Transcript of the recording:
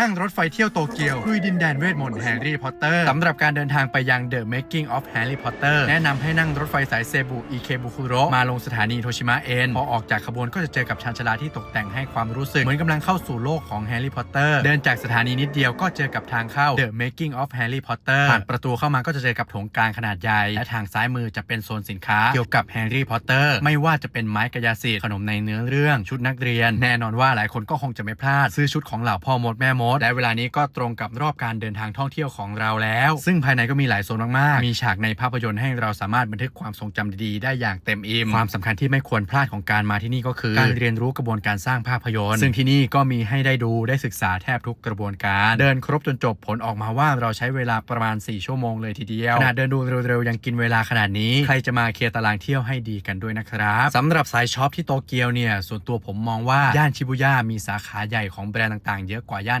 นั่งรถไฟเที่ยวโตเกียวลุยดินแดนเวทมนต์แฮร์รี่พอตเตอร์สำหรับการเดินทางไปยัง The Making of Harry Potter แนะนำให้นั่งรถไฟสายเซบุอิเคบุคุโรมาลงสถานีโทชิมะเอ็นพอออกจากขบวนก็จะเจอกับชานชาลาที่ตกแต่งให้ความรู้สึก เหมือนกำลังเข้าสู่โลกของแฮร์รี่พอตเตอร์เดินจากสถานีนิดเดียวก็เจอกับทางเข้า The Making of Harry Potter ผ่านประตูเข้ามาก็จะเจอกับโถงกลางขนาดใหญ่และทางซ้ายมือจะเป็นโซนสินค้าเกี่ยวกับแฮร์รี่พอตเตอร์ไม่ว่าจะเป็นไม้กระยาสีขนมในเนื้อเรื่องชุดนักเรียน แน่นอนว่าหลายคนก็คงจะไม่พลาดซื้อชุดของเหล่าพ่อมดแม่มดและเวลานี้ก็ตรงกับรอบการเดินทางท่องเที่ยวของเราแล้ว ซึ่งภายในก็มีหลายโซนมากๆ มีฉากในภาพยนตร์ให้เราสามารถบันทึกความทรงจำดีๆ ได้อย่างเต็มอิ่ม ความสำคัญที่ไม่ควรพลาดของการมาที่นี่ก็คือ การเรียนรู้กระบวนการสร้างภาพยนตร์ ซึ่งที่นี่ก็มีให้ได้ดูได้ศึกษาแทบทุกกระบวนการ เดินครบจนจบผลออกมาว่าเราใช้เวลาประมาณ 4 ชั่วโมงเลยทีเดียวขนาดเดินดูเร็วๆยังกินเวลาขนาดนี้ ใครจะมาเคลียร์ตารางเที่ยวให้ดีกันด้วยนะครับสำหรับสายช็อปที่โตเกียวเนี่ยส่วนตัวผมมองว่าย่านชิบุย่ามีสาขาใหญ่ของแบรนด์ต่างๆ เยอะกว่าย่าน